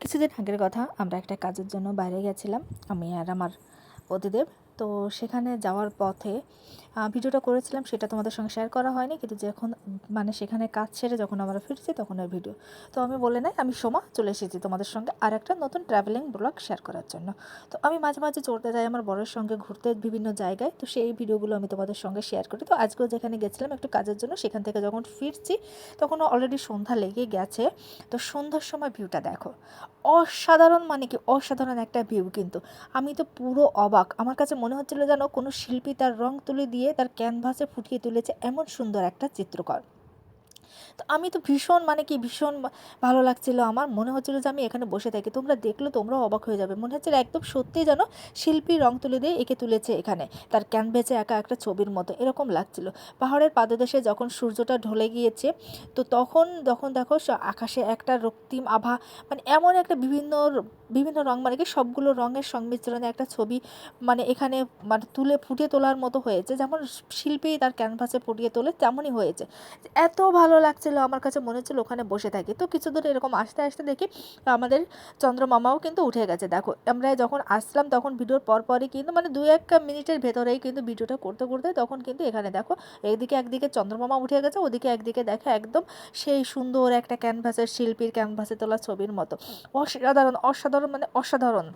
কিছুদিন আগের কথা আমরা একটা কাজের জন্য বাইরে গেছিলাম আমি আর আমার পতিদেব। তো সেখানে যাওয়ার পথে ভিডিওটা করেছিলাম, সেটা তোমাদের সঙ্গে শেয়ার করা হয়নি। কিন্তু যখন মানে সেখানে কাজ সেরে যখন আমরা ফিরছি, তখন ওই ভিডিও। তো আমি বলে নাই, আমি সোমা চলে এসেছি তোমাদের সঙ্গে আর একটা নতুন ট্রাভেলিং ব্লগ শেয়ার করার জন্য। তো আমি মাঝে মাঝে চলতে যাই আমার বরের সঙ্গে ঘুরতে বিভিন্ন জায়গায়। তো সেই ভিডিওগুলো আমি তোমাদের সঙ্গে শেয়ার করি। তো আজকেও যেখানে গেছিলাম একটু কাজের জন্য, সেখান থেকে যখন ফিরছি, তখন অলরেডি সন্ধ্যা লেগে গেছে। তো সন্ধ্যার সময় ভিউটা দেখো। অসাধারণ মানে কি? অসাধারণ একটা ভিউ কিন্তু। আমি তো পুরো অবাক। আমার কাছে মনে হচ্ছিল যেন কোনো শিল্পী তার রং তুলি দিয়ে তার ক্যানভাসে ফুটিয়ে তুলেছে এমন সুন্দর একটা চিত্রকর। আমি তো ভীষণ মানে কি ভীষণ ভালো লাগছিল আমার। মনে হচ্ছিল যে আমি এখানে বসে থাকি। তোমরা দেখলে তোমরাও অবাক হয়ে যাবে। মনে হচ্ছিল একদম সত্যি যেন শিল্পী রং তুলে দিয়ে এঁকে তুলেছে এখানে। তার ক্যানভেসে একা একটা ছবির মতো এরকম লাগছিল। পাহাড়ের পাদদেশে যখন সূর্যটা ঢলে গিয়েছে, তো তখন যখন দেখো আকাশে একটা রক্তিম আভা মানে এমন একটা বিভিন্ন বিভিন্ন রং মানে কি সবগুলো রঙের সংমিশ্রণে একটা ছবি মানে এখানে মানে তুলে ফুটিয়ে তোলার মতো হয়েছে। যেমন শিল্পী তার ক্যানভাসে ফুটিয়ে তোলে, তেমনই হয়েছে। এত ভালো লাগছিল, আমার কাছে মনে হচ্ছিল ওখানে বসে থাকি। তো কিছু দূর এরকম আসতে আসতে দেখি আমাদের চন্দ্রমামাও কিন্তু উঠে গেছে। দেখো, আমরা যখন আসলাম তখন ভিডিওর পরপরই কিন্তু মানে দু এক মিনিটের ভেতরেই কিন্তু ভিডিওটা করতে করতে তখন কিন্তু এখানে দেখো এদিকে একদিকে চন্দ্রমামা উঠে গেছে, ওদিকে একদিকে দেখো একদম সেই সুন্দর একটা ক্যানভাসের শিল্পীর ক্যানভাসে তোলা ছবির মতো। অসাধারণ অসাধারণ মানে অসাধারণ।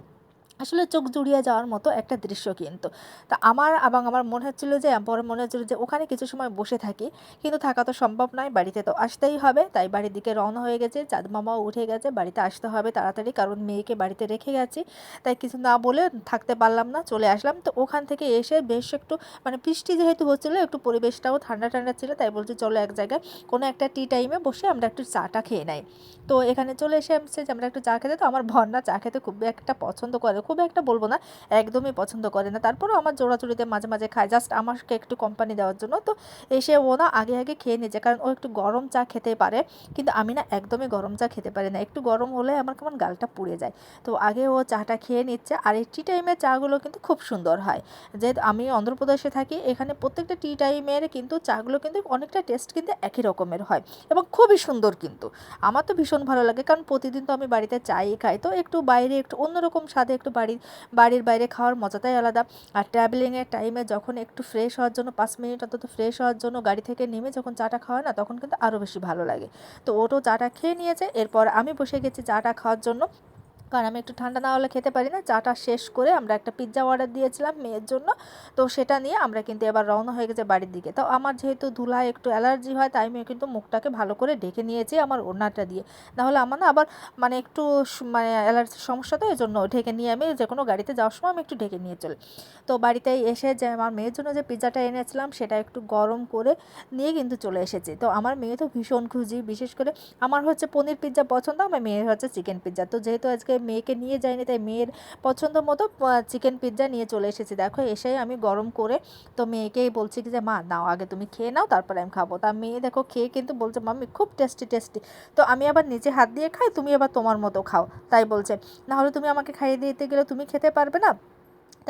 আসলে চোখ জুড়িয়ে যাওয়ার মতো একটা দৃশ্য কিন্তু। তা আমার এবং আমার মনে হচ্ছিল যে পরে মনে হচ্ছিল যে, ওখানে কিছু সময় বসে থাকি। কিন্তু থাকা তো সম্ভব নয়, বাড়িতে তো আসতেই হবে। তাই বাড়ির দিকে রওনা হয়ে গেছে। চাঁদ মামাও উঠে গেছে, বাড়িতে আসতে হবে তাড়াতাড়ি কারণ মেয়েকে বাড়িতে রেখে গেছি। তাই কিছু না বলে থাকতে পারলাম না, চলে আসলাম। তো ওখান থেকে এসে বেশ একটু মানে বৃষ্টি যেহেতু হচ্ছিল, একটু পরিবেশটাও ঠান্ডা ঠান্ডা ছিল। তাই বলছি, চলো এক জায়গায় কোনো একটা টি টাইমে বসে আমরা একটু চাটা খেয়ে নেই। তো এখানে চলে এসে আমরা একটু চা খেতে। তো আমার ভর্না চা খেতে খুব একটা পছন্দ করে। খুব একটা বলব না, একদমই পছন্দ করে না। তারপরেও আমার জোড়াচুড়িতে মাঝে মাঝে খায় জাস্ট আমাকে একটু কোম্পানি দেওয়ার জন্য। তো এসে ও না আগে আগে খেয়ে নিয়েছে, কারণ ও একটু গরম চা খেতে পারে, কিন্তু আমি না একদমই গরম চা খেতে পারি না। একটু গরম হলে আমার কেমন গালটা পুড়ে যায়। তো আগে ও চাটা খেয়ে নিচ্ছে, আর এই টি টাইমের চাগুলো কিন্তু খুব সুন্দর হয়। যেহেতু আমি অন্ধ্রপ্রদেশে থাকি, এখানে প্রত্যেকটা টি টাইমের কিন্তু চাগুলো কিন্তু অনেকটা টেস্ট কিন্তু একই রকমের হয় এবং খুবই সুন্দর কিন্তু। আমার তো ভীষণ ভালো লাগে, কারণ প্রতিদিন তো আমি বাড়িতে চাই খাই, তো একটু বাইরে একটু অন্যরকম স্বাদে একটু বাড়ির বাড়ির বাইরে খাওয়ার মজাটাই আলাদা। আর ট্রাভেলিংয়ের টাইমে যখন একটু ফ্রেশ হওয়ার জন্য পাঁচ মিনিট অন্তত ফ্রেশ হওয়ার জন্য গাড়ি থেকে নেমে যখন চাটা খাওয়া না, তখন কিন্তু আরও বেশি ভালো লাগে। তো ওটাও চাটা খেয়ে নিয়েছে, এরপর আমি বসে গেছি চাটা খাওয়ার জন্য। কারণ আমি একটু ঠান্ডা না হলে খেতে পারি না। চাটা শেষ করে আমরা একটা পিৎজা অর্ডার দিয়েছিলাম মেয়ের জন্য। তো সেটা নিয়ে আমরা কিন্তু এবার রওনা হয়ে গেছে বাড়ির দিকে। তো আমার যেহেতু ধুলায় একটু অ্যালার্জি হয়, তাই আমি কিন্তু মুখটাকে ভালো করে ঢেকে নিয়েছি আমার ওড়নাটা দিয়ে। নাহলে আমার না আবার মানে একটু মানে অ্যালার্জির সমস্যা তো এই জন্য ঢেকে নিয়ে আমি যে কোনো গাড়িতে যাওয়ার সময় আমি একটু ঢেকে নিয়ে চলি। তো বাড়িতে এসে যে আমার মেয়ের জন্য যে পিৎজাটা এনেছিলাম, সেটা একটু গরম করে নিয়ে কিন্তু চলে এসেছি। তো আমার মেয়ে তো ভীষণ খুশি। বিশেষ করে আমার হচ্ছে পনির পিৎজা পছন্দ, আমার মেয়ের হচ্ছে চিকেন পিৎজা তো যেহেতু আজকে মেয়েকে নিয়ে যাইনি, তাই মেয়ের পছন্দ মতো চিকেন পিৎজা নিয়ে চলে এসেছি। দেখো, এসে আমি গরম করে তো মেয়েকেই বলছি যে, মা, নাও, আগে তুমি খেয়ে নাও, তারপরে আমি খাব। তা মেয়ে দেখো খেয়ে কিন্তু বলছে, মাম্মি, খুব টেস্টি টেস্টি তো আমি আবার নিচে হাত দিয়ে খাই, তুমি আবার তোমার মতো খাও। তাই বলছে, নাহলে তুমি আমাকে খাইয়ে দিতে গেলে তুমি খেতে পারবে না?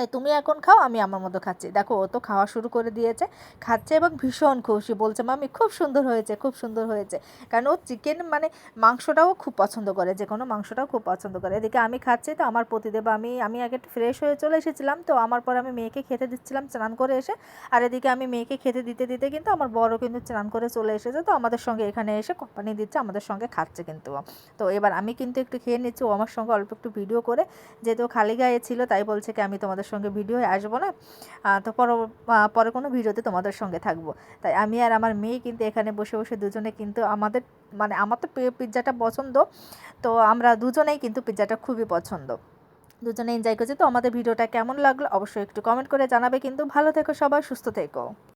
তাই তুমি এখন খাও, আমি আমার মতো খাচ্ছি। দেখো, ও তো খাওয়া শুরু করে দিয়েছে, খাচ্ছে এবং ভীষণ খুশি। বলছে মামি খুব সুন্দর হয়েছে, খুব সুন্দর হয়েছে। কারণ ও চিকেন মানে মাংসটাও খুব পছন্দ করে যে কোনো মাংসটাও খুব পছন্দ করে। এদিকে আমি খাচ্ছি, তো আমার প্রতিদেব, আমি আমি আগে ফ্রেশ হয়ে চলে এসেছিলাম, তো আমার পর আমি মেয়েকে খেতে দিচ্ছিলাম স্নান করে এসে। আর এদিকে আমি মেয়েকে খেতে দিতে দিতে কিন্তু আমার বড় কিন্তু স্নান করে চলে এসেছে, তো আমাদের সঙ্গে এখানে এসে কোম্পানি দিচ্ছে, আমাদের সঙ্গে খাচ্ছে কিন্তু তো এবার আমি কিন্তু একটু খেয়ে নিচ্ছি, ও আমার সঙ্গে অল্প একটু ভিডিও করে, যেহেতু খালি গায়ে ছিল, তাই বলছে কি, আমি তোমাদের সঙ্গে ভিডিও আসব না? তো পর পরে কোনো ভিডিওতে তোমাদের সঙ্গে থাকব। তাই আমি আর আমার মেয়ে কিন্তু এখানে বসে বসে দুজনে কিন্তু আমাদের মানে আমার তো পিৎজাটা পছন্দ। তো আমরা দুজনেই কিন্তু পিৎজাটা খুবই পছন্দ। দুজনে এনজয় করছি। তো আমাদের ভিডিওটা কেমন লাগল অবশ্যই একটু কমেন্ট করে জানাবে। কিন্তু ভালো থেকো সবাই, সুস্থ থেকো।